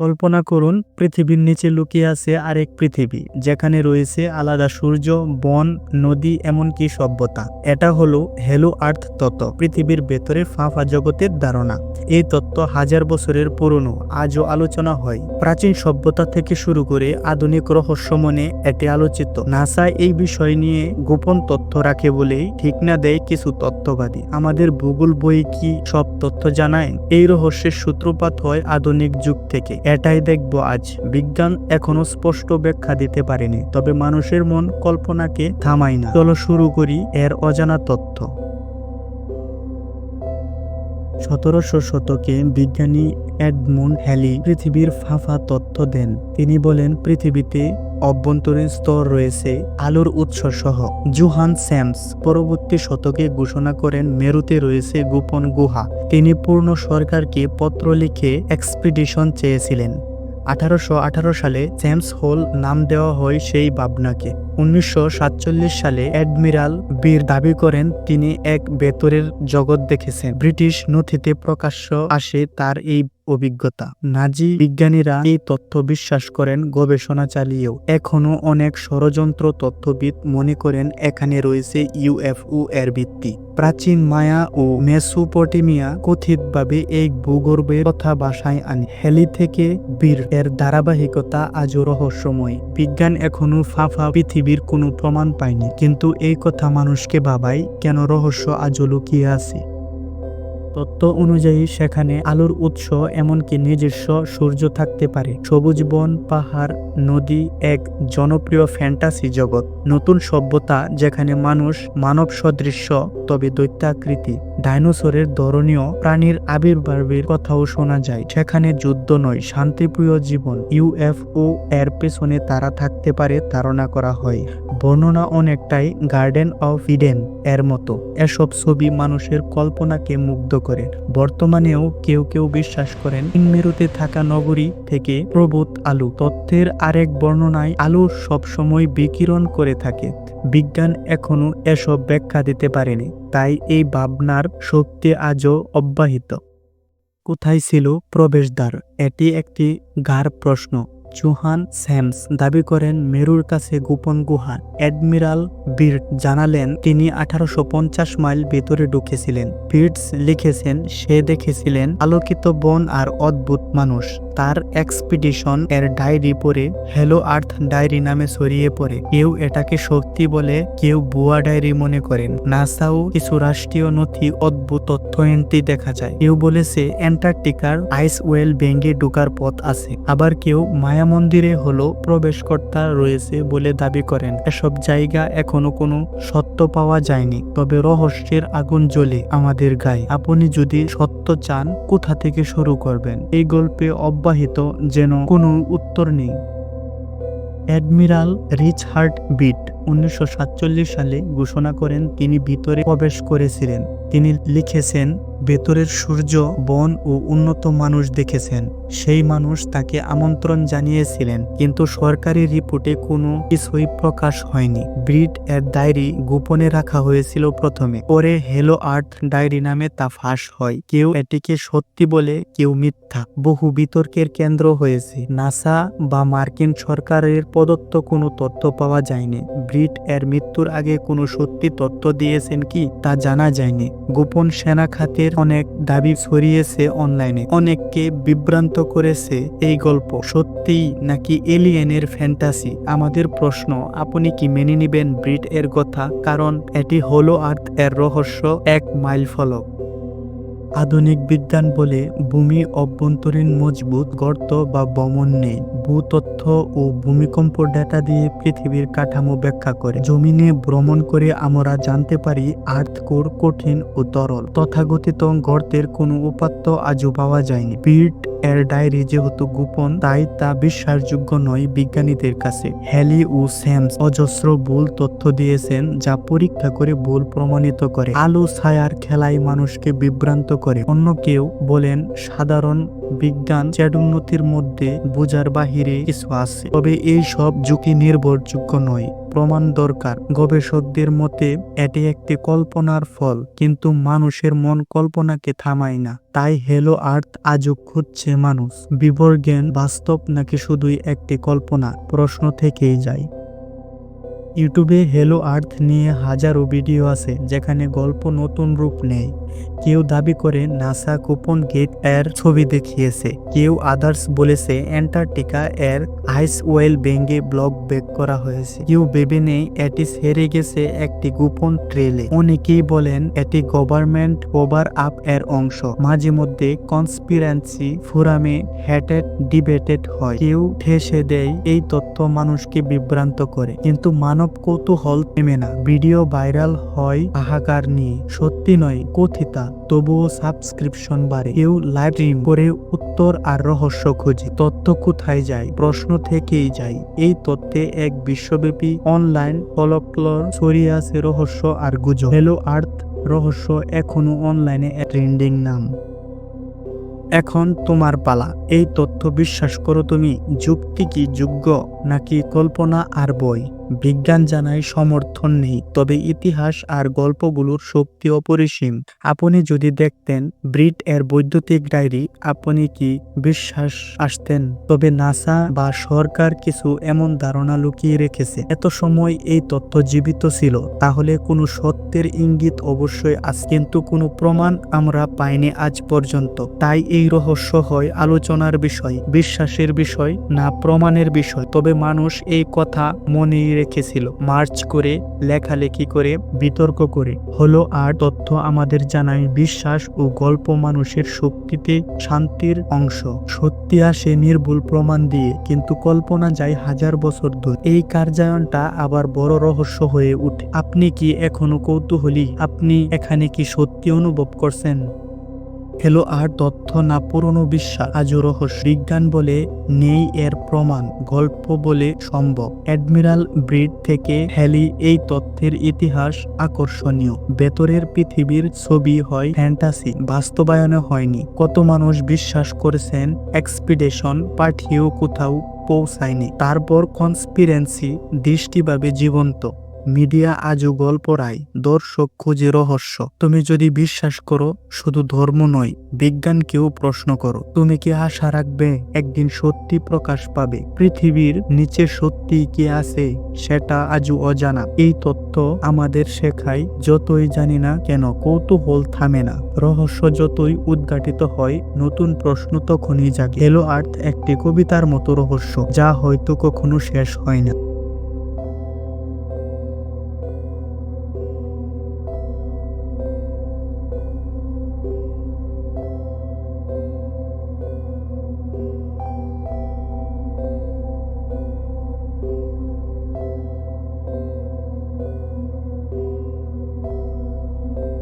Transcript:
কল্পনা করুন, পৃথিবীর নিচে লুকিয়ে আছে আরেক পৃথিবী, যেখানে রয়েছে আলাদা সূর্য, বন, নদী, এমনকি সভ্যতা। এটা হলো হেলো আর্থ তত্ত্ব, পৃথিবীর ভেতরে ফাঁফা জগতের ধারণা। এই তত্ত্ব হাজার বছরের পুরনো, আজও আলোচনা হয়। প্রাচীন সভ্যতা থেকে শুরু করে আধুনিক রহস্য মনে এটি আলোচিত। নাসা এই বিষয় নিয়ে গোপন তথ্য রাখে বলেই ঠিক না দেয় কিছু তত্ত্ববাদী। আমাদের ভূগোল বই কি সব তথ্য জানায়? এই রহস্যের সূত্রপাত হয় আধুনিক যুগ থেকে। এটাই দেখব আজ। বিজ্ঞান এখনও স্পষ্ট ব্যাখ্যা দিতে পারেনি, তবে মানুষের মন কল্পনাকে থামায় না। চলো শুরু করি এর অজানা তথ্য সতেরোশো শতকে বিজ্ঞানী এডমুন্ড হ্যালি পৃথিবীর ফাঁফা তথ্য দেন। তিনি বলেন, পৃথিবীতে অভ্যন্তরীণ স্তর রয়েছে, আলোর উৎস সহ জুহান স্যামস পরবর্তী শতকে ঘোষণা করেন, মেরুতে রয়েছে গোপন গুহা। তিনি পূর্ণ সরকারকে পত্র লিখে এক্সপিডিশন চেয়েছিলেন। আঠারোশো আঠারো সালে জেমস হোল নাম দেওয়া হয় সেই ভাবনাকে। উনিশশো সাতচল্লিশ সালে অ্যাডমিরাল বীর দাবি করেন, তিনি এক বেতরের জগৎ দেখেছেন। ব্রিটিশ নথিতে প্রকাশ্য আসে তার এই অভিজ্ঞতা। নাজি বিজ্ঞানীরা এই তথ্য বিশ্বাস করেন, গবেষণা চালিয়েও। এখনও অনেক ষড়যন্ত্র তথ্যবিদ মনে করেন, এখানে রয়েছে ইউএফও এর ভিত্তি। প্রাচীন মায়া ও মেসোপটেমিয়া কথিতভাবে এই ভূগর্ভের কথা বাসায় আনে। হেলি থেকে বীর এর ধারাবাহিকতা আজও রহস্যময়। বিজ্ঞান এখনও ফাফা পৃথিবীর কোনো প্রমাণ পায়নি। কিন্তু এই কথা মানুষকে ভাবায় কেন রহস্য আজও লুকিয়ে আছে। তত্ত্ব অনুযায়ী সেখানে আলোর উৎস এমনকি নিজস্ব সূর্য থাকতে পারে। সবুজ বন, পাহাড়, নদী এক জনপ্রিয় ফ্যান্টাসি জগৎ। নতুন সভ্যতা যেখানে মানুষ মানব সদৃশ্য, তবে দৈত্যাকৃতি। ডাইনোসরের ধরনীয় প্রাণীর আবির্ভাবের কথাও শোনা যায়। সেখানে যুদ্ধ নয়, শান্তিপ্রিয় জীবন। ইউএফও এর পেছনে তারা থাকতে পারে, ধারণা করা হয়। বর্ণনা অনেকটাই গার্ডেন অফ ইডেন এর মতো। এসব ছবি মানুষের কল্পনাকে মুগ্ধ করে। বর্তমানেও কেউ কেউ বিশ্বাস করেন মেরুতে থাকা নগরী থেকে প্রবোধ আলু। তথ্যের আরেক বর্ণনায় আলু সবসময় বিকিরণ করে থাকে। বিজ্ঞান এখনও এসব ব্যাখ্যা দিতে পারেনি, তাই এই ভাবনার শক্তি আজও অব্যাহিত। কোথায় ছিল প্রবেশদ্বার? এটি একটি গাঢ় প্রশ্ন। চুহান স্যামস দাবি করেন মেরুর কাছে গোপন গুহা। অ্যাডমিরাল বির্ড জানালেন, তিনি আঠারোশো পঞ্চাশ মাইল ভেতরে ঢুকেছিলেন। বির্ডস লিখেছেন, সে দেখেছিলেন আলোকিত বন আর অদ্ভুত মানুষ। তার এক্সপিডিশন এর ডায়েরি পড়ে হ্যালো আর্থ ডায়েরি নামে ছড়িয়ে পড়ে। কেউ এটাকে সত্যি বলে কেউ বুয়া ডায়েরি মনে করেন। নাসাও কিছু রাষ্ট্রীয় নথি, অদ্ভুত তথ্য দেখা যায়। কেউ বলেছে, অ্যান্টার্কটিকার আইস ওয়েল ভেঙে ঢোকার পথ আছে। আবার কেউ মায়া মন্দিরে হলো প্রবেশকর্তা রয়েছে বলে দাবি করেন। এসব জায়গা এখনও কোনো সত্য পাওয়া যায়নি। তবে রহস্যের আগুন জ্বলে আমাদের গায়ে। আপনি যদি সত্য চান, কোথা থেকে শুরু করবেন? এই গল্পে অব্যাহিত যেন কোনো উত্তর নেই। অ্যাডমিরাল রিচহার্ড বিট উনিশশো সাতচল্লিশ সালে ঘোষণা করেন, তিনি ভিতরে প্রবেশ করেছিলেন। তিনি লিখেছেন ভেতরের সূর্য, বন ও উন্নত মানুষ দেখেছেন। সেই মানুষ তাকে আমন্ত্রণ জানিয়েছিলেন, কিন্তু সরকারি রিপোর্টে কোনো কিছুই প্রকাশ হয়নি। ব্রিড এর ডায়েরি গোপনে রাখা হয়েছিল প্রথমে। পরে হেলো আর্থ ডায়েরি নামে তা ফাঁস হয়। কেউ এটিকে সত্যি বলে, কেউ মিথ্যা। বহু বিতর্কের কেন্দ্র হয়েছে। নাসা বা মার্কিন সরকারের প্রদত্ত কোনো তথ্য পাওয়া যায়নি। ব্রিট এর মৃত্যুর আগে কোনো সত্যি তথ্য দিয়েছেন কি, তা জানা যায়নি। গোপন সেনা খাতের অনেক দাবি ছড়িয়েছে অনলাইনে অনেককে বিভ্রান্ত করেছে এই গল্প। সত্যিই নাকি এলিয়েনের ফ্যান্টাসি আমাদের প্রশ্ন, আপনি কি মেনে নেবেন ব্রিট এর কথা? কারণ এটি হলো আর্থ এর রহস্য, এক মাইল ফলক আধুনিক বিজ্ঞান বলে ভূমি অভ্যন্তরীণ মজবুত গর্ত বা বমন নেই। ভূতথ্য ও ভূমিকম্প ডেটা দিয়ে পৃথিবীর কাঠামো ব্যাখ্যা করে। জমিনে ভ্রমণ করে আমরা জানতে পারি আর্থ কোর কঠিন ও তরল। তথাগতিত গর্তের কোনো উপাত্ত আজও পাওয়া যায়নি। বিট এর ডায়েরি যেহেতু গোপন, তাই তা বিশ্বাসযোগ্য নয় বিজ্ঞানীদের কাছে। হ্যালি ও স্যামস অজস্র ভুল তথ্য দিয়েছেন যা পরীক্ষা করে ভুল প্রমাণিত করে। আলো ছায়ার খেলায় মানুষকে বিভ্রান্ত করে। অন্য কেউ বলেন, সাধারণ বিজ্ঞান চ্যাডুন্নতির মধ্যে বোঝার বাহিরে কিছু আছে। তবে এই সব ঝুঁকি নির্ভরযোগ্য নয়। প্রমাণ দরকার। গবেষকদের মতে, এটি একটি কল্পনার ফল, কিন্তু মানুষের মন কল্পনাকে থামায় না। তাই হেলো আর্থ আজও খুঁজছে মানুষ। বিবর জ্ঞান বাস্তব নাকি শুধুই একটি কল্পনা? প্রশ্ন থেকেই যায়। ইউটিউবে হেলো আর্থ নিয়ে হাজারো ভিডিও আছে, যেখানে গল্প নতুন রূপ নেয়। কেউ দাবি করে নাসা কুপন গেটের ছবি দেখিয়েছে। কেউ আদার্স বলেছে অ্যান্টার্কটিকা এর আইস ওয়েল ভেঙে ব্লক বেক করা হয়েছে। কেউ ভেবে নেই এটি সেরে গেছে একটি গোপন ট্রেলে। অনেকেই বলেন এটি গভর্নমেন্ট ওভার আপ এর অংশ। মাঝে মধ্যে কনস্পিরেন্সি ফোরামে হ্যাটেড ডিবেটেড হয়। কেউ ঠেসে দেয় এই তথ্য মানুষকে বিভ্রান্ত করে। কিন্তু মানব কৌতূহল থেমে না। ভিডিও ভাইরাল হয় হাহাকার নিয়ে। সত্যি নয়, কথিতা তবুও সাবস্ক্রিপশন বাড়ে। কেউ লাইভ স্ট্রিম করে উত্তর আর রহস্য খোঁজে। তথ্য কোথায় যায়, প্রশ্ন থেকেই যায়। এই তথ্যে এক বিশ্বব্যাপী অনলাইন ফলকলর ছড়িয়ে আছে রহস্য আর গুজব। হ্যালো আর্থ রহস্য এখনও অনলাইনে ট্রেন্ডিং নাম। এখন তোমার পালা। এই তথ্য বিশ্বাস করো তুমি, যুক্তি কি যোগ্য নাকি কল্পনা আর বই? বিজ্ঞান জানায় সমর্থন নেই, তবে ইতিহাস আর গল্পগুলোর শক্তি অপরিসীম। আপনি যদি দেখতেন ব্রিট এর বৈদ্যুতিক ডায়েরি, আপনি কি বিশ্বাস আসতেন? তবে নাসা বা সরকার কিছু এমন ধারণা লুকিয়ে রেখেছে। এত সময় এই তথ্য জীবিত ছিল, তাহলে কোনো সত্যের ইঙ্গিত অবশ্যই আছে, কিন্তু কোনো প্রমাণ আমরা পাইনি আজ পর্যন্ত। তাই এই রহস্য হয় আলোচনার বিষয়, বিশ্বাসের বিষয় না প্রমাণের বিষয়। তবে মানুষ এই কথা মনেই রেখেছিল। মার্চ করে, লেখালেখি করে, বিতর্ক করে। হলো আর তথ্য আমাদের জানায় বিশ্বাস ও গল্প মানুষের শক্তিতে শান্তির অংশ। সত্যি আসে নির্ভুল প্রমাণ দিয়ে, কিন্তু কল্পনা যায় হাজার বছর দূর এই কার্যায়নটা আবার বড় রহস্য হয়ে উঠে আপনি কি এখনও কৌতূহলী? আপনি এখানে কি সত্যি অনুভব করছেন? হ্যালো আর তথ্য না পুরনো বিশ্বাস। আজও রহস্য। বিজ্ঞান বলে নেই এর প্রমাণ। গল্প বলে সম্ভব। অ্যাডমিরাল ব্রিড থেকে হ্যালি এই তথ্যের ইতিহাস আকর্ষণীয়। ভেতরের পৃথিবীর ছবি হয় ফ্যান্টাসি। বাস্তবায়নে হয়নি। কত মানুষ বিশ্বাস করেছেন এক্সপিডেশন পাঠিয়েও কোথাও পৌঁছায়নি। তারপর কনস্পিরেন্সি দৃষ্টিভাবে জীবন্ত। মিডিয়া আজও গল্প রায়, দর্শক খুঁজে রহস্য। তুমি যদি বিশ্বাস করো, শুধু ধর্ম নয়, বিজ্ঞানকেও প্রশ্ন করো। তুমি কি আশা রাখবে, একদিন সত্যি প্রকাশ পাবে? পৃথিবীর নিচে সত্যি কি আছে, সেটা আজও অজানা। এই তথ্য আমাদের শেখায়, যতই জানি না কেন কৌতূহল থামে না। রহস্য যতই উদ্ঘাটিত হয়, নতুন প্রশ্ন তখনই জাগে। এলো আর্থ একটি কবিতার মতো রহস্য, যা হয়তো কখনো শেষ হয় না।